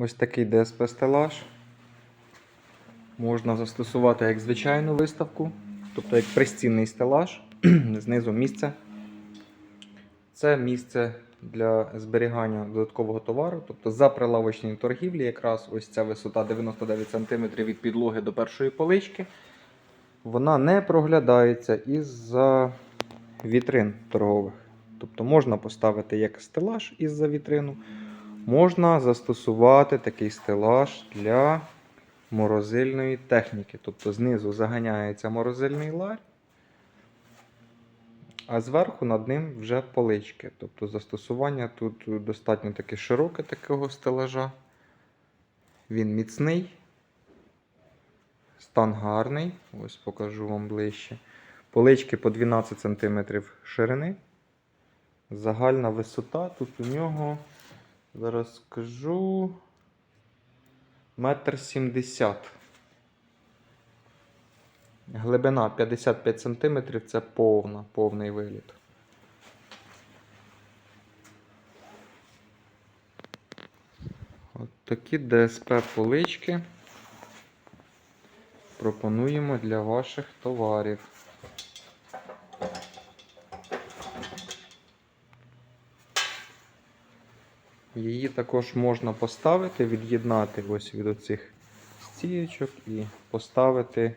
Ось такий ДСП стелаж. Можна застосувати як звичайну виставку, тобто як пристінний стелаж, знизу місце. Це місце для зберігання додаткового товару, тобто за прилавочній торгівлі, якраз ось ця висота 99 см від підлоги до першої полички. Вона не проглядається із-за вітрин торгових. Тобто можна поставити як стелаж із-за вітрину, можна застосувати такий стелаж для морозильної техніки. Тобто знизу заганяється морозильний лар, а зверху над ним вже полички. Тобто застосування тут достатньо таки широке такого стелажа. Він міцний, стан гарний. Ось покажу вам ближче. Полички по 12 см ширини. Загальна висота тут у нього, зараз скажу, метр сімдесят. Глибина 55 см це повна, повний виліт. От такі ДСП полички пропонуємо для ваших товарів. Її також можна поставити, від'єднати ось від оцих стієчок і поставити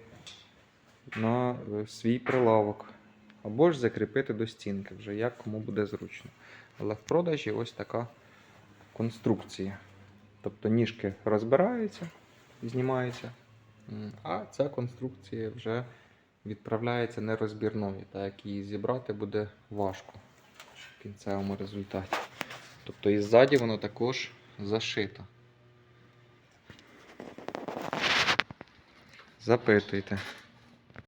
на е, свій прилавок. Або ж закріпити до стінки, вже як кому буде зручно. Але в продажі ось така конструкція. Тобто ніжки розбираються, знімаються, а ця конструкція вже відправляється нерозбірною, так як її зібрати буде важко в кінцевому результаті. Тобто і ззаді воно також зашито. Запитуйте.